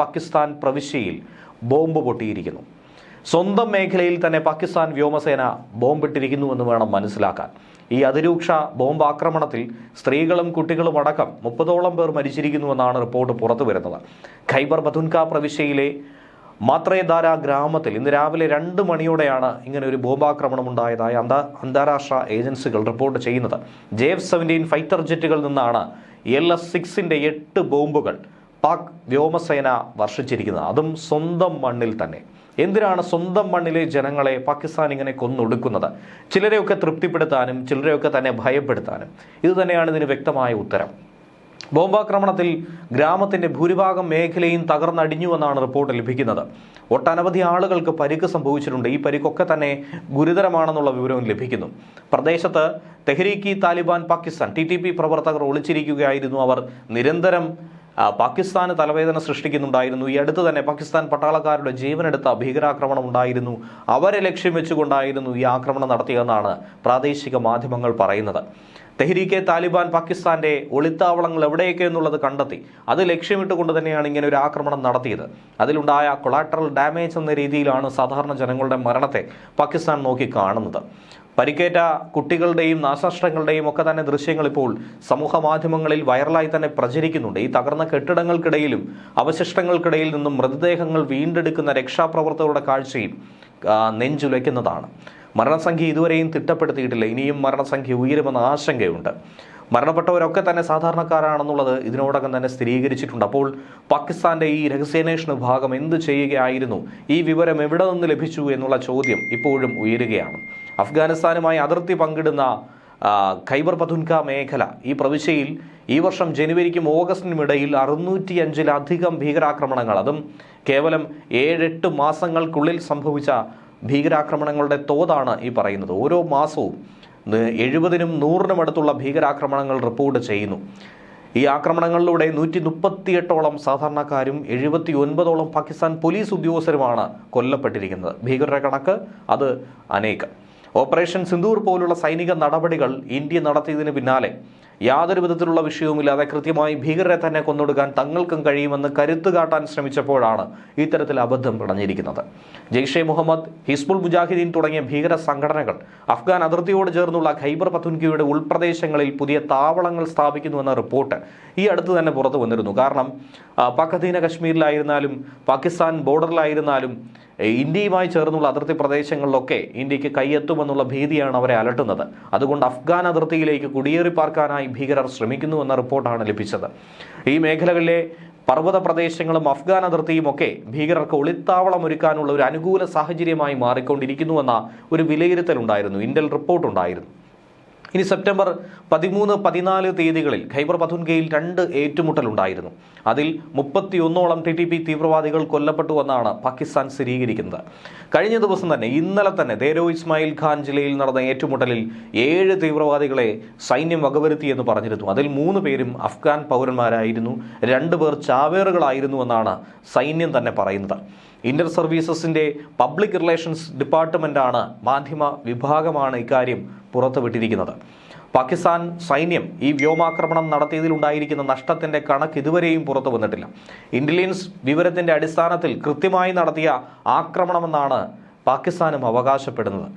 പാകിസ്ഥാൻ പ്രവിശ്യയിൽ ബോംബ് പൊട്ടിയിരിക്കുന്നു. സ്വന്തം മേഖലയിൽ തന്നെ പാകിസ്ഥാൻ വ്യോമസേന ബോംബിട്ടിരിക്കുന്നുവെന്ന് വേണം മനസ്സിലാക്കാൻ. ഈ അതിരൂക്ഷ ബോംബ് ആക്രമണത്തിൽ സ്ത്രീകളും കുട്ടികളും അടക്കം മുപ്പതോളം പേർ മരിച്ചിരിക്കുന്നുവെന്നാണ് റിപ്പോർട്ട് പുറത്തു വരുന്നത്. ഖൈബർ ബഥുൻക പ്രവിശ്യയിലെ മാത്രേദാര ഗ്രാമത്തിൽ ഇന്ന് രാവിലെ രണ്ട് മണിയോടെയാണ് ഇങ്ങനെ ഒരു ബോംബാക്രമണം ഉണ്ടായതായി അന്താ അന്താരാഷ്ട്ര ഏജൻസികൾ റിപ്പോർട്ട് ചെയ്യുന്നത്. ജെ എഫ് സെവന്റീൻ ഫൈറ്റർ ജെറ്റുകളിൽ നിന്നാണ് എൽ എസ് സിക്സിന്റെ എട്ട് ബോംബുകൾ പാക് വ്യോമസേന വർഷിച്ചിരിക്കുന്നത്. അതും സ്വന്തം മണ്ണിൽ തന്നെ. എന്തിനാണ് സ്വന്തം മണ്ണിലെ ജനങ്ങളെ പാകിസ്ഥാൻ ഇങ്ങനെ കൊന്നൊടുക്കുന്നത്? ചിലരെയൊക്കെ തൃപ്തിപ്പെടുത്താനും ചിലരെയൊക്കെ തന്നെ ഭയപ്പെടുത്താനും. ഇത് തന്നെയാണ് ഇതിന് വ്യക്തമായ ഉത്തരം. ബോംബാക്രമണത്തിൽ ഗ്രാമത്തിന്റെ ഭൂരിഭാഗം മേഖലയും തകർന്നടിഞ്ഞുവെന്നാണ് റിപ്പോർട്ട് ലഭിക്കുന്നത്. ഒട്ടനവധി ആളുകൾക്ക് പരിക്ക് സംഭവിച്ചിട്ടുണ്ട്. ഈ പരിക്കൊക്കെ തന്നെ ഗുരുതരമാണെന്നുള്ള വിവരവും ലഭിക്കുന്നു. പ്രദേശത്ത് തെഹ്രീക്കി താലിബാൻ പാകിസ്ഥാൻ ടി പ്രവർത്തകർ ഒളിച്ചിരിക്കുകയായിരുന്നു. അവർ നിരന്തരം പാകിസ്ഥാന് തലവേദന സൃഷ്ടിക്കുന്നുണ്ടായിരുന്നു. ഈ അടുത്ത് തന്നെ പാകിസ്ഥാൻ പട്ടാളക്കാരുടെ ജീവനെടുത്ത ഭീകരാക്രമണം ഉണ്ടായിരുന്നു. അവരെ ലക്ഷ്യം വെച്ചുകൊണ്ടായിരുന്നു ഈ ആക്രമണം നടത്തിയതെന്നാണ് പ്രാദേശിക മാധ്യമങ്ങൾ പറയുന്നത്. തെഹ്രീക്കെ താലിബാൻ പാകിസ്ഥാന്റെ ഒളിത്താവളങ്ങൾ എവിടെയൊക്കെ എന്നുള്ളത് കണ്ടെത്തി. അത് ലക്ഷ്യമിട്ടുകൊണ്ട് തന്നെയാണ് ഇങ്ങനെ ഒരു ആക്രമണം നടത്തിയത്. അതിലുണ്ടായ കൊളാട്രൽ ഡാമേജ് എന്ന രീതിയിലാണ് സാധാരണ ജനങ്ങളുടെ മരണത്തെ പാകിസ്ഥാൻ നോക്കി കാണുന്നത്. പരിക്കേറ്റ കുട്ടികളുടെയും നാശനഷ്ടങ്ങളുടെയും ഒക്കെ തന്നെ ദൃശ്യങ്ങൾ ഇപ്പോൾ സമൂഹ മാധ്യമങ്ങളിൽ വൈറലായി തന്നെ പ്രചരിക്കുന്നുണ്ട്. ഈ തകർന്ന കെട്ടിടങ്ങൾക്കിടയിലും അവശിഷ്ടങ്ങൾക്കിടയിൽ നിന്നും മൃതദേഹങ്ങൾ വീണ്ടെടുക്കുന്ന രക്ഷാപ്രവർത്തകരുടെ കാഴ്ചയും നെഞ്ചുലയ്ക്കുന്നതാണ് മരണസംഖ്യ ഇതുവരെയും തിട്ടപ്പെടുത്തിയിട്ടില്ല. ഇനിയും മരണസംഖ്യ ഉയരുമെന്ന ആശങ്കയുണ്ട്. മരണപ്പെട്ടവരൊക്കെ തന്നെ സാധാരണക്കാരാണെന്നുള്ളത് ഇതിനോടകം തന്നെ സ്ഥിരീകരിച്ചിട്ടുണ്ട്. അപ്പോൾ പാകിസ്ഥാന്റെ ഈ രഹസ്യാന്വേഷണ വിഭാഗം എന്ത് ചെയ്യുകയായിരുന്നു? ഈ വിവരം എവിടെ നിന്ന് ലഭിച്ചു എന്നുള്ള ചോദ്യം ഇപ്പോഴും ഉയരുകയാണ്. അഫ്ഗാനിസ്ഥാനുമായി അതിർത്തി പങ്കിടുന്ന ഖൈബർ പഥുൻക മേഖല. ഈ പ്രവിശ്യയിൽ ഈ വർഷം ജനുവരിക്കും ഓഗസ്റ്റിനും ഇടയിൽ അറുന്നൂറ്റി അഞ്ചിലധികം ഭീകരാക്രമണങ്ങൾ. അതും കേവലം ഏഴെട്ട് മാസങ്ങൾക്കുള്ളിൽ സംഭവിച്ച ഭീകരാക്രമണങ്ങളുടെ തോതാണ് ഈ പറയുന്നത്. ഓരോ മാസവും എഴുപതിനും നൂറിനും അടുത്തുള്ള ഭീകരാക്രമണങ്ങൾ റിപ്പോർട്ട് ചെയ്യുന്നു. ഈ ആക്രമണങ്ങളിലൂടെ നൂറ്റി മുപ്പത്തിയെട്ടോളം സാധാരണക്കാരും എഴുപത്തി ഒൻപതോളം പാകിസ്ഥാൻ പോലീസ് ഉദ്യോഗസ്ഥരുമാണ് കൊല്ലപ്പെട്ടിരിക്കുന്നത്. ഭീകരരുടെ കണക്ക് അത് അനേകം. ഓപ്പറേഷൻ സിന്ദൂർ പോലുള്ള സൈനിക നടപടികൾ ഇന്ത്യ നടത്തിയതിന് പിന്നാലെ യാതൊരു വിധത്തിലുള്ള വിഷയവുമില്ലാതെ കൃത്യമായി ഭീകരരെ തന്നെ കൊന്നൊടുക്കാൻ തങ്ങൾക്കും കഴിയുമെന്ന് കരുത്തു കാട്ടാൻ ശ്രമിച്ചപ്പോഴാണ് ഇത്തരത്തിൽ അബദ്ധം പിടഞ്ഞിരിക്കുന്നത്. ജെയ്ഷെ മുഹമ്മദ് ഹിസ്ബുൾ മുജാഹിദീൻ തുടങ്ങിയ ഭീകര സംഘടനകൾ അഫ്ഗാൻ അതിർത്തിയോട് ചേർന്നുള്ള ഖൈബർ പത്തുൻകിയുടെ ഉൾപ്രദേശങ്ങളിൽ പുതിയ താവളങ്ങൾ സ്ഥാപിക്കുന്നുവെന്ന റിപ്പോർട്ട് ഈ അടുത്ത് തന്നെ പുറത്തു വന്നിരുന്നു. കാരണം ആ, പാക് അധീന കശ്മീരിലായിരുന്നാലും പാകിസ്ഥാൻ ബോർഡറിലായിരുന്നാലും ഇന്ത്യയുമായി ചേർന്നുള്ള അതിർത്തി പ്രദേശങ്ങളിലൊക്കെ ഇന്ത്യയ്ക്ക് കൈയെത്തുമെന്നുള്ള ഭീതിയാണ് അവരെ അലട്ടുന്നത്. അതുകൊണ്ട് അഫ്ഗാൻ അതിർത്തിയിലേക്ക് കുടിയേറി പാർക്കാനായി ഭീകരർ ശ്രമിക്കുന്നുവെന്ന റിപ്പോർട്ടാണ് ലഭിച്ചത്. ഈ മേഖലകളിലെ പർവത പ്രദേശങ്ങളും അഫ്ഗാൻ അതിർത്തിയും ഒക്കെ ഭീകരർക്ക് ഒളിത്താവളം ഒരുക്കാനുള്ള ഒരു അനുകൂല സാഹചര്യമായി മാറിക്കൊണ്ടിരിക്കുന്നുവെന്ന ഒരു വിലയിരുത്തലുണ്ടായിരുന്നു ഇന്റൽ റിപ്പോർട്ടുണ്ടായിരുന്നു ഇനി സെപ്റ്റംബർ പതിമൂന്ന് പതിനാല് തീയതികളിൽ ഖൈബർ പഥുൻകയിൽ രണ്ട് ഏറ്റുമുട്ടലുണ്ടായിരുന്നു. അതിൽ മുപ്പത്തിയൊന്നോളം ടി ടി പി തീവ്രവാദികൾ കൊല്ലപ്പെട്ടുവെന്നാണ് പാകിസ്ഥാൻ സ്ഥിരീകരിക്കുന്നത്. കഴിഞ്ഞ ദിവസം തന്നെ ഇന്നലെ തന്നെ ദേരോ ഇസ്മായിൽ ഖാൻ ജില്ലയിൽ നടന്ന ഏറ്റുമുട്ടലിൽ ഏഴ് തീവ്രവാദികളെ സൈന്യം വകവരുത്തിയെന്ന് പറഞ്ഞിരുന്നു. അതിൽ മൂന്ന് പേരും അഫ്ഗാൻ പൗരന്മാരായിരുന്നു. രണ്ടു പേർ ചാവേറുകളായിരുന്നു എന്നാണ് സൈന്യം തന്നെ പറയുന്നത്. ഇന്റർ സർവീസസിന്റെ പബ്ലിക് റിലേഷൻസ് ഡിപ്പാർട്ട്മെന്റാണ് മാധ്യമ വിഭാഗമാണ് ഇക്കാര്യം പുറത്തുവിട്ടിരിക്കുന്നത് പാകിസ്ഥാൻ സൈന്യം ഈ വ്യോമാക്രമണം നടത്തിയതിലുണ്ടായിരിക്കുന്ന നഷ്ടത്തിന്റെ കണക്ക് ഇതുവരെയും പുറത്തു വന്നിട്ടില്ല. ഇന്റലിജൻസ് വിവരത്തിന്റെ അടിസ്ഥാനത്തിൽ കൃത്യമായി നടത്തിയ ആക്രമണമെന്നാണ് പാകിസ്ഥാനും അവകാശപ്പെടുന്നത്.